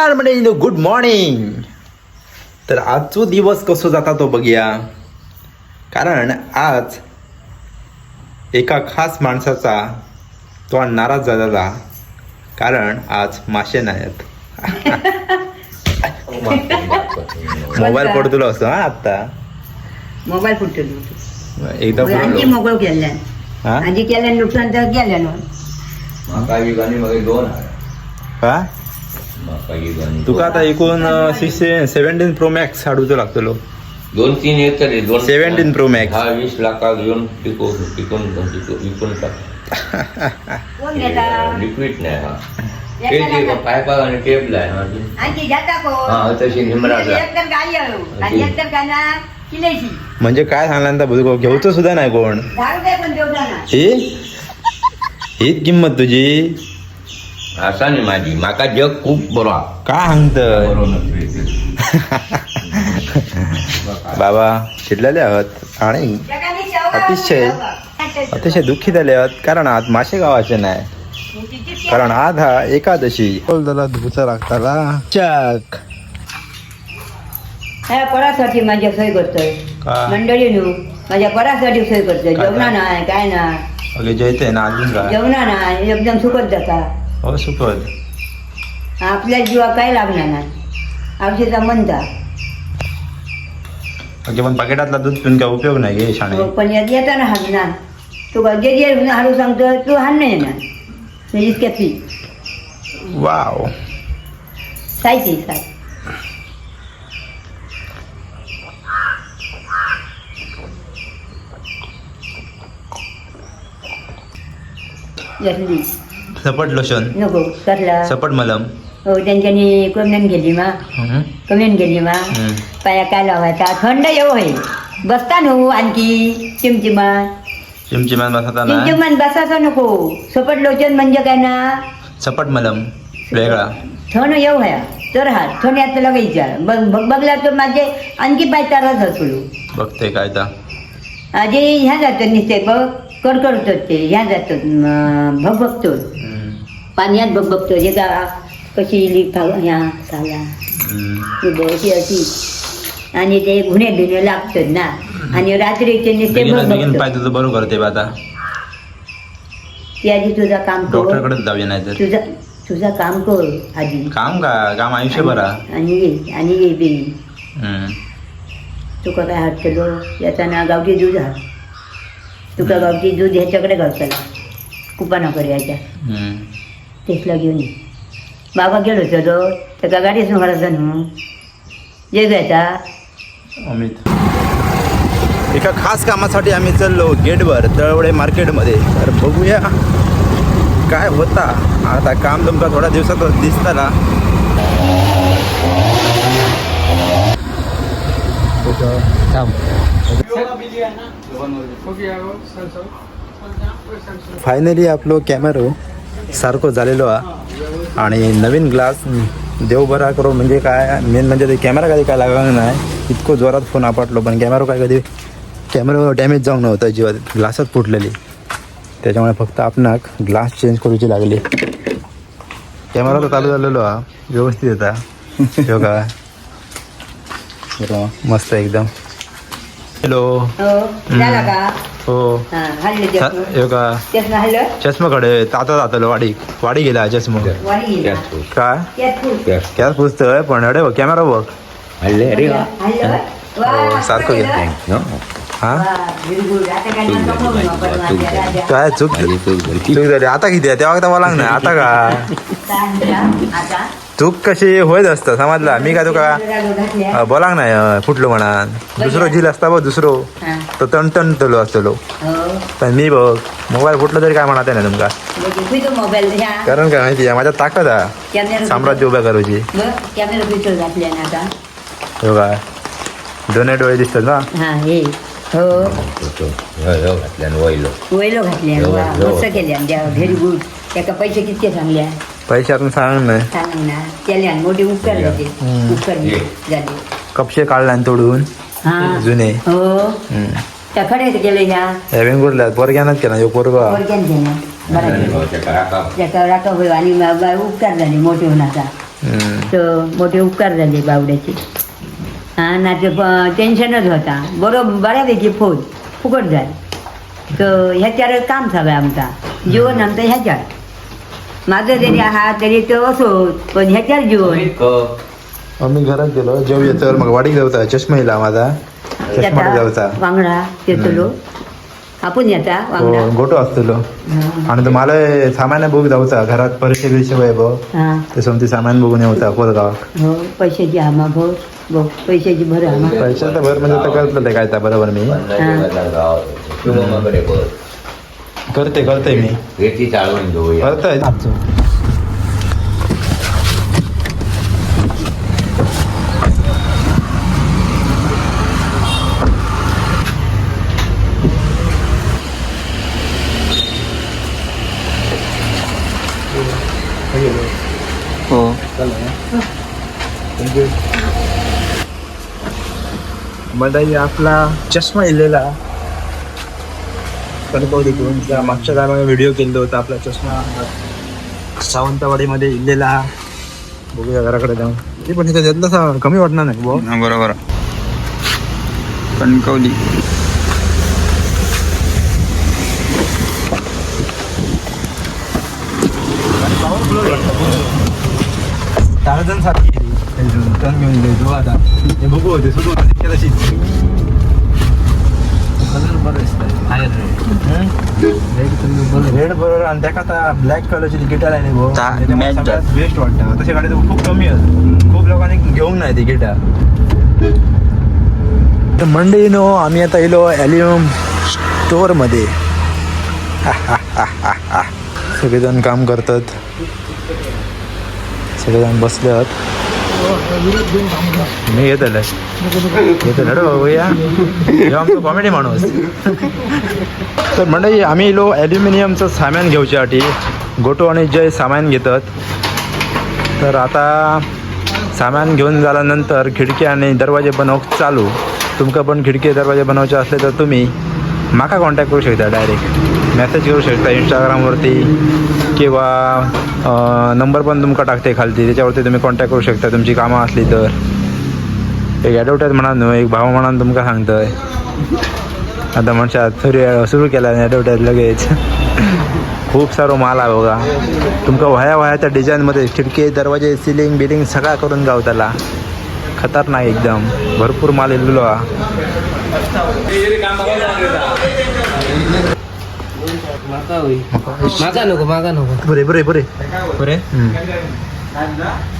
नमस्कार म्हणजे good morning तर आजचो दिवस कसो जाता तो बघूया. कारण आज एका खास माणसाचा तो नाराज झालेला. कारण आज मासे नाहीत मोबाईल पडतलो असतो हा आत्ता. मोबाईल फुटलो एकदा. मोबाईल हा? केल्यान नुकसान तर म्हाका दोन हा ही? तुका आता एकूण सिक्स्टीन सेव्हन्टीन प्रो मॅक्स हाडूचो लागतलो. दोन तीन येतले दोन 17 Pro Max. हा वीस लाखाक घेऊन टिकून टिकून टिकून विकून टाक. लिक्विड नाही हा. ते पायपाक आणि टेप लाय हा हा तशी म्हणजे काय सांगल्यानंतर बुजगो घेऊचं सुद्धा नाही कोण. ही? हीच किंमत तुझी. असा नाही माझी म्हाका जग खूप बरो हा. काय सांगत बाबा चिडलेले आहोत आणि अतिशय. अतिशय दुःखी झाले आहोत कारण आज मासे गावाचे नाही कारण आज हा एकादशी त्याला धुचा लागताला चक ह्या परासाठी माझ्या सोय करतोय? मंडळी न्हू माझ्या परासाठी सोय करतोय काय जेवणा काय? नाही काय ना जयते ना अजून जेवणा नाही एकदम सुखद जाता हो सुपत आपल्या जीवा काय लागणार नाही? औषधा म्हणता ओके पण पाकिटातला दूध पिऊन काय उपयोग नाही घे शाणे. हो, पण यात येताना ना तुका जे जे हाडू सांगतो तू हाड नाही येणार. म्हणजे इतक्या पी वाव. सायची साय यातली. सपट लोशन. नको कसला सपट मलम. हो त्यांच्यानी कमेंट गेली मा. हम्म. कमेंट गेली मा. हम्म. पाया काय लावायचा? थंड येऊ आहे बसता नको आणखी चिमचिमा. चिमचिमान बसता ना चिमचिमान बसायचा नको. सपट लोचन म्हणजे काय ना? सपट मलम. वेगळा. थंड येऊ ह्या तर हा थंड यात लगायचा. बघ बघ बघला तर माझे आणखी पाय ताराच असलो बघते काय तर आधी ह्या जातात नुसते बघ. कडकडतात ते ह्या जातात म, भगभगतो. पाण्यात भगभगतो जे का कशी इली ह्या खाला बघती अशी. आणि ते गुन्हे बिने लागतात ना. आणि रात्रीचे नुसते बेगीनच बेगीन भगभगतो पाय तुझं बरं करते बा आता. तुझा काम कर. डॉक्टरकडेच जाऊया नाही तर तुझा तुझा काम कर आधी. काम का? काम आयुष्यभर हा. आणि ये आणि ये बी. तुका काय हाडटलो येताना गावठी दूध हाड तुका गावठी दूध ह्याच्याकडे घालतला कुपाना करयाच्या हम्म. तेसला घेऊन ये. बाबा गेलो होतो तो. त्याका गाडीच घालायचा न्हू जे जायचा अमित. एका खास कामासाठी आम्ही चाललो गेटवर तळवडे मार्केटमध्ये. तर बघूया काय होता. आता काम तुमका थोड्या दिवसात दिसताना फायनली आपलो कॅमेरो सारखो झालेलो हा. आणि नवीन ग्लास देव बरा करो म्हणजे काय? मेन म्हणजे ते कॅमेरा कधी काय लागला नाही. इतकं जोरात फोन आपटलो पण कॅमेरा काय कधी कॅमेरा डॅमेज जाऊन नव्हतं जीवात ग्लासच फुटलेली. त्याच्यामुळे फक्त आपणाक ग्लास चेंज करूची लागली. कॅमेरा तर चालू झालेलो हा. व्यवस्थित येता ह्यो काय मस्त एकदम. हॅलो हो झाला का हो हा हल्ले का चष्माकडे आता जातलो वाडी वाडी गेला चष्मा वाली गेला त्यात फूट. काय त्यात फूट. त्यात. पुस्तक पण अरे बघ कॅमेरा बघ हल्ले अरे वा. हल्लं? वा, हो, सारखं. हा वा, very good. आता काय नका बघू आपण माझ्या राजा. काय चूक हल्ली तो घरची. चूक झाली आता किती आहे तेव्हा आता मला नाही आता का काय म्हणता? आता? चूक कशी होत असतं समजला? मी काय तुका बोलांग नाही फुटलो म्हणा दुसरो झील असता बघ दुसरो. हा. तो तणतण तलो असतलो हो. पण मी बघ मोबाईल फुटलो तरी काय म्हणत नाही तुमका. म्हणजे तो. कारण काय माहिती आहे माझ्या ताकद आहे. कॅमेरा साम्राज्य उभ्या करूची. ना हो काय दोन्ही डोळे दिसतात ना? हा हे. हो. तो- तो. ह्यो- ह्यो घातल्यान घातल्या हो, हो. व्हेरी गुड त्याका पैसे कितके सांगल्या? आपण सांग नाही सांग ना. मोठे उपकार झाले. उपकार. झाले. कपशे काढला आणि तोडून. हा. जुने. हो. त्या खडे गेले ह्या वेंगुर्ला पोरग्यानच केला ह्यो पोरगा. बरं राखा होय आणि उपकार झाले मोठे होऊन आता. तर मोठे उपकार झाले बावड्याचे. हा ना ते टेन्शनच होता. बरोबर बऱ्यापैकी फौज फुकट जाय तर ह्याच्यावर काम चालू आहे आमचा. जीवन आमचं ह्याच्यात माझं जरी आहात तरी तो असो पण ह्याच्यावर जीवन आम्ही घरात गेलो जेव येतो मग वाडीक जाऊचा चष्मा येला माझा? चष्मा जाऊचा वांगडा येतलो. आपण येता वांगडा. हो, गोटो असतलो. हा. आणि तो मला सामान बघ जाऊचा घरात परीक्षे बिरीक्षे वय बघ. हा. ते समती सामान बघून येऊचा कोलगावाक हो पैशाची आमा भर बघ पैशाची भर आमा. पैसे तर भर म्हणजे तर काय बरोबर मी. करते करते मी याची चालवून घेऊया करतोय हो मंडळी आपला चष्मा इलेला कणकवली करून त्या मागच्या टायमाला व्हिडिओ केला होता आपला चष्मा. सावंतवाडीमध्ये इल्लेला. बघूया घराकडे जाऊन. ते पण इथं त्यातलं कमी वाटणार नाही भाऊ बरोबर. कणकवली. टाळजण सारखी टर्न घेऊन हे बघू ते सुरू होतं तशीच कलर बरं रेड बरोबर आणि त्या आता ब्लॅक कलरची गिटार आहे भाऊ. ता- त्याच्यामुळे match सगळ्यात बेस्ट वाटतं. तशी गाडी तर खूप कमी आहेत. खूप लोकांनी घेऊन नाही ती गिटार मंडई नो आम्ही आता येलो ॲल्युम स्टोअरमध्ये सगळेजण काम करतात. सगळेजण बसले आहेत मी येत आलं येत आलं आमचं कॉमेडी माणूस तर मंडळी आम्ही लो ॲल्युमिनियमचं सामान घेवच्यासाठी गोटो आणि जय सामान घेतात तर आता सामान घेऊन झाल्यानंतर खिडकी आणि दरवाजे बनव चालू तुमका पण खिडकी दरवाजे बनवायचे असले तर तुम्ही माका कॉन्टॅक्ट करू शकता डायरेक्ट मेसेज करू शकता इंस्टाग्रामवरती किंवा नंबर पण तुमका टाकते खालती. त्याच्यावरती तुम्ही कॉन्टॅक्ट करू शकता. तुमची कामं असली तर. एक ॲडव्हर्टाईज म्हणा न्हू एक भाव म्हणा तुमका सांगतोय. आता म्हणशात सुरू सुरू केला ॲडव्हर्टाईज लगेच. खूप सारो माल आहे बघा. तुमका वह्या वह्याच्या डिझाईनमध्ये खिडकी दरवाजे सिलिंग बिलिंग सगळा करून गावताला खतरनाक एकदम. भरपूर माल इल्लो हा मागा नको मागा नको. पुरे पुरे पुरे पुरे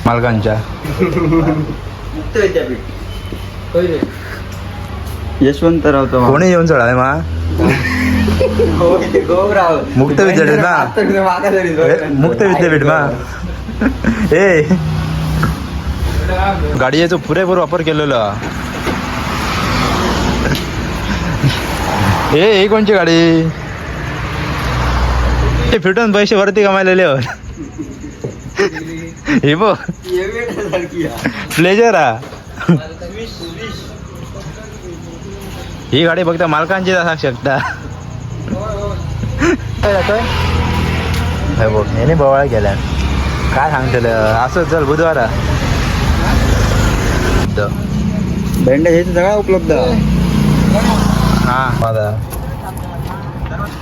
मालकांच्या. यशवंतराव तो कोणी येऊन चढाय मा? मुक्त विद्यापीठ ना मुक्त विद्यापीठ मा? ए. गाडयेचो पुरेपूर वापर केलेलो. ए ही कोणची गाडी? हे फिटून पैसे वरती कमायलेले हो. हे बघ. प्लेजर हा. ही गाडी फक्त मालकांचीच असू शकता. हे बघ याने बवाळ गेल्या काय सांगतलं असं चल बुधवारा. बँडेज हे सगळा उपलब्ध हा माझा.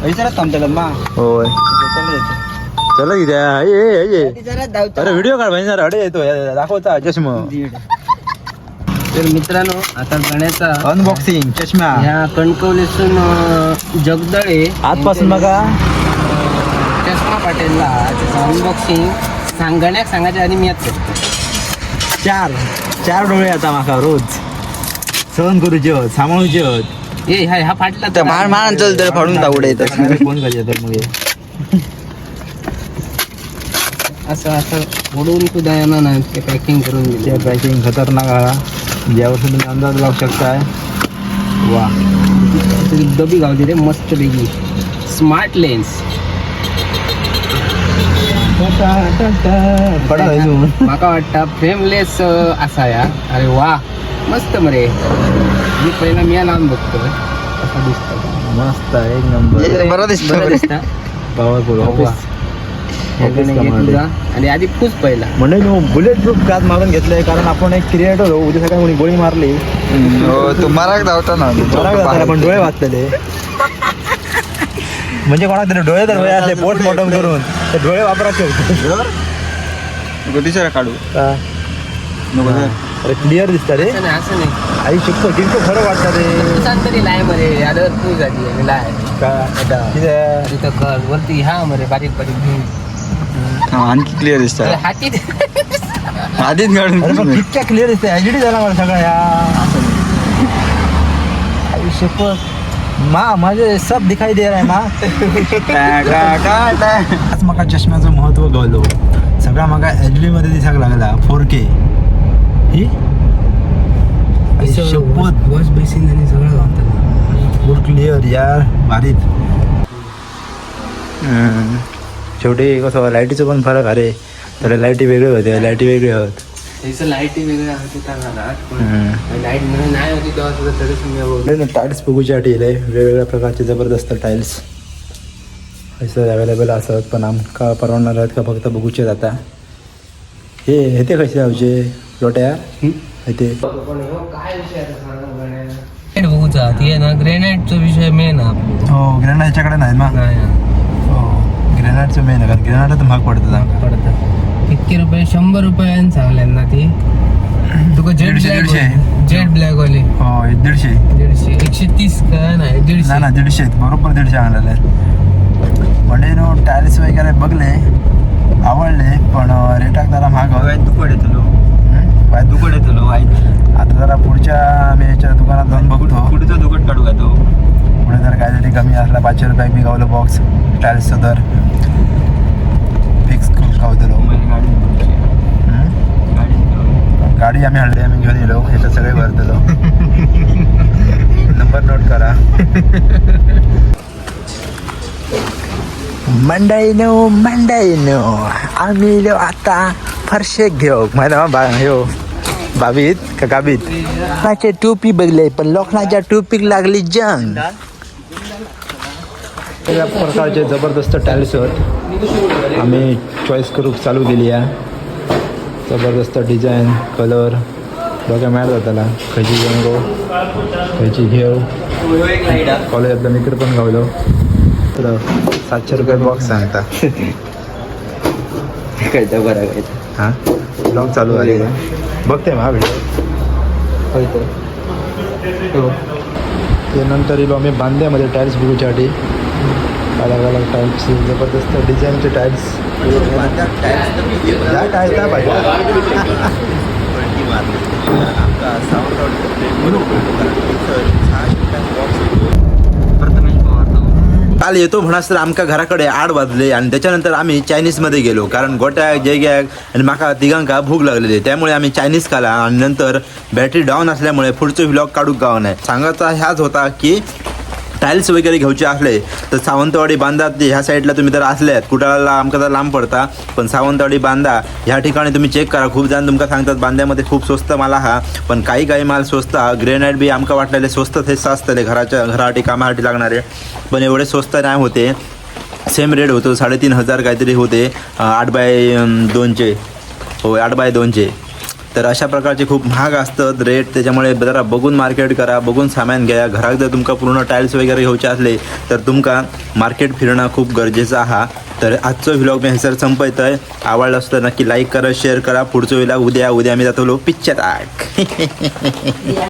विचारत थांबतेला मा. होय. चला की द्या ये ये, ये अरे व्हिडिओ काढ म्हणजे अडे येतो दाखवता चष्मा. तर मित्रांनो आता गण्याचा अनबॉक्सिंग चष्मा. ह्या कणकवलीसून जगदळे आजपासून बघा. चष्मा पाटीलला अनबॉक्सिंग सांगण्याक सांगायच्या आधी मी करतो. चार. चार डोळे आता माका रोज. सहन करूचे होत सांभाळूचे होत ए हा हा फाटला त्या मार मार चल तर फाडून टाकू येत फोन करायचे तर मग. असं असं ओढून सुद्धा येणार नाही ते पॅकिंग करून दिले. पॅकिंग खतरनाक आहे ज्यावर तुम्ही अंदाज लावू शकताय. वा. तरी डबी गावली रे मस्त पैकी. स्मार्ट लेन्स माका वाटतं फ्रेमलेस असा या. अरे वा. मस्त मरे. मी पहिला मी लावून बघतो कसा दिसतो मस्त आहे, एक नंबर. बरं दिसतो दिसतं पॉवरफुल. ऑफिस. आणि आधी फूस पहिला. म्हणजे मी बुलेट प्रूफ काच मारून घेतलंय कारण आपण एक क्रिएटर हो उद्या सकाळी कोणी गोळी मारली. हो तुम्हाला धावता ना. आपण डोळे वाचलेले. म्हणजे कोणाक तरी डोळे तर डोळे असले पोस्टमॉर्टम करून. ते डोळे वापरायचे होते. तिसरा काढू. का? नको. अरे क्लिअर दिसतं रे. असं नाही असं नाही. आई शिकतो तितकं खरं वाटतं रे. तू लाय मरे आता तू जाती आणि लाय का? किती आहे? तिथं कर वरती ह्या मरे बारीक बारीक घेऊन हा, आणखी क्लिअर दिसतात हाती आधीच अरे पण काढून कितक्या क्लिअर दिसते एच डी झाला मला सगळं या. आई शपथ मा माझे सब दिखाई दे रहा है मा. आज म्हाका चष्म्याचं महत्त्व कळलो. सगळा म्हाका एच डी मध्ये दिसाक लागला फोर के ही शपथ वॉश बेसिन आणि सगळं फुल क्लिअर यार भारीत. शेवटी कसं लाईटीचं पण फरक अरे तर लाईटी वेगळे होते लाईटी वेगळे होत. लाइट होती तुम्ही टाईल्स बघूच्यासाठी वेगवेगळ्या प्रकारचे जबरदस्त टाईल्स असं अवेलेबल असत पण आमका परवडणार आहेत का फक्त बघूचे जाता हे हे ते कसे जावचे लोट्या हे? ते. काय? बघूचा ती आहे ना ग्रेनाईटचा विषय मेन हो. ग्रेनाईट ह्याच्याकडे नाही ना. हो. ग्रेनाईटचं मेन आहे कारण ग्रेनाईट तर महाग पडतं पडतं. इतके रुपये शंभर रुपयान सांगल्यान ना ती. तुका जेट दीडशे. जेट ब्लॅक वाली? हो दीडशे. दीडशे. एकशे तीस का नाही दीडशे. ना दीडशे बरोबर दीडशे आणलेले म्हणजे नो टाईल्स वगैरे बघले आवडले पण रेटाक जरा महाग आहे. वाईट दुकड हम्म? बाय दुकड येतलो वाईट आता जरा पुढच्या आम्ही याच्या दुकानात जाऊन बघतो. पुढचा दुकड काढू का तो? पुढे जर काहीतरी कमी असला पाचशे रुपयाक मी गावलो बॉक्स टाईल्सचं दर. फिक्स करून गावतलो गाडी हम्म? गाडी गाडी आम्ही हल्ली आम्ही घेऊन येलो ह्याच्यात सगळे भरतलो नंबर नोट करा. मंडईनो मंडईनो आम्ही इलो आता फरशे घेऊ ह्यो बाबीत का गाबीत माझे टोपी बदले पण लोकांच्या टोपीक लागली जंग वेगळ्या प्रकारचे जबरदस्त टाईल्स आहेत आम्ही चॉईस करूक चालू केली आहे जबरदस्त डिझाईन कलर बघा मॅट जाताला खयची गो खयची घेऊ कॉलेजातला मित्र पण गावलो तर सातशे रुपये बॉक्स सांगता कळतं बरं काय हां? ब्लॉग चालू आहे बघते मग हा व्हिडिओ हो. ते नंतर येलो आम्ही बांद्यामध्ये टाईल्स बघूच्यासाठी. अलग अलग टाईप्सचे जबरदस्त डिझाईनचे टाईल्स या टाईल्स नाही पाहिजे. प्रथमेश पवार काल येतो म्हणास तर आमका घराकडे आठ वाजले आणि त्याच्यानंतर आम्ही चायनीजमध्ये गेलो. कारण गोट्याक जयग्याक आणि माका तिघांका भूक लागलेली त्यामुळे आम्ही चायनीज खाला आणि नंतर बॅटरी डाऊन असल्यामुळे पुढचे व्लॉग काढूक गाव नाही. सांगायचा ह्याच होता की टाईल्स वगैरे घेऊचे असले तर सावंतवाडी बांधा ते ह्या साईडला तुम्ही तर असल्यात. कुटाळाला आमका तर लांब पडता पण सावंतवाडी बांधा ह्या ठिकाणी तुम्ही चेक करा. खूप जण तुमका सांगतात बांध्यामध्ये खूप स्वस्त माल हा पण काही काही माल स्वस्त. हा ग्रेनाईट बी आमका वाटलेले स्वस्त तेच असतले घराच्या घरासाठी कामासाठी लागणारे. पण एवढे स्वस्त नाही होते. सेम रेट होतो साडेतीन हजार काहीतरी होते आठ बाय दोनचे. हो आठ बाय दोनचे. तर अशा प्रकारचे खूप महाग असतात रेट त्याच्यामुळे जरा बघून मार्केट करा बघून सामान घ्या. घरात जर तुमका पूर्ण टाईल्स वगैरे घेवचे असले तर तुमका मार्केट फिरणं खूप गरजेचं आहे. तर आजचं व्हिलॉग मी हैसर संपत आहे आवडलं असतं नक्की लाईक करा शेअर करा. पुढचं व्हिलॉग उद्या उद्या मी जातो लो पिक्चर आर्ट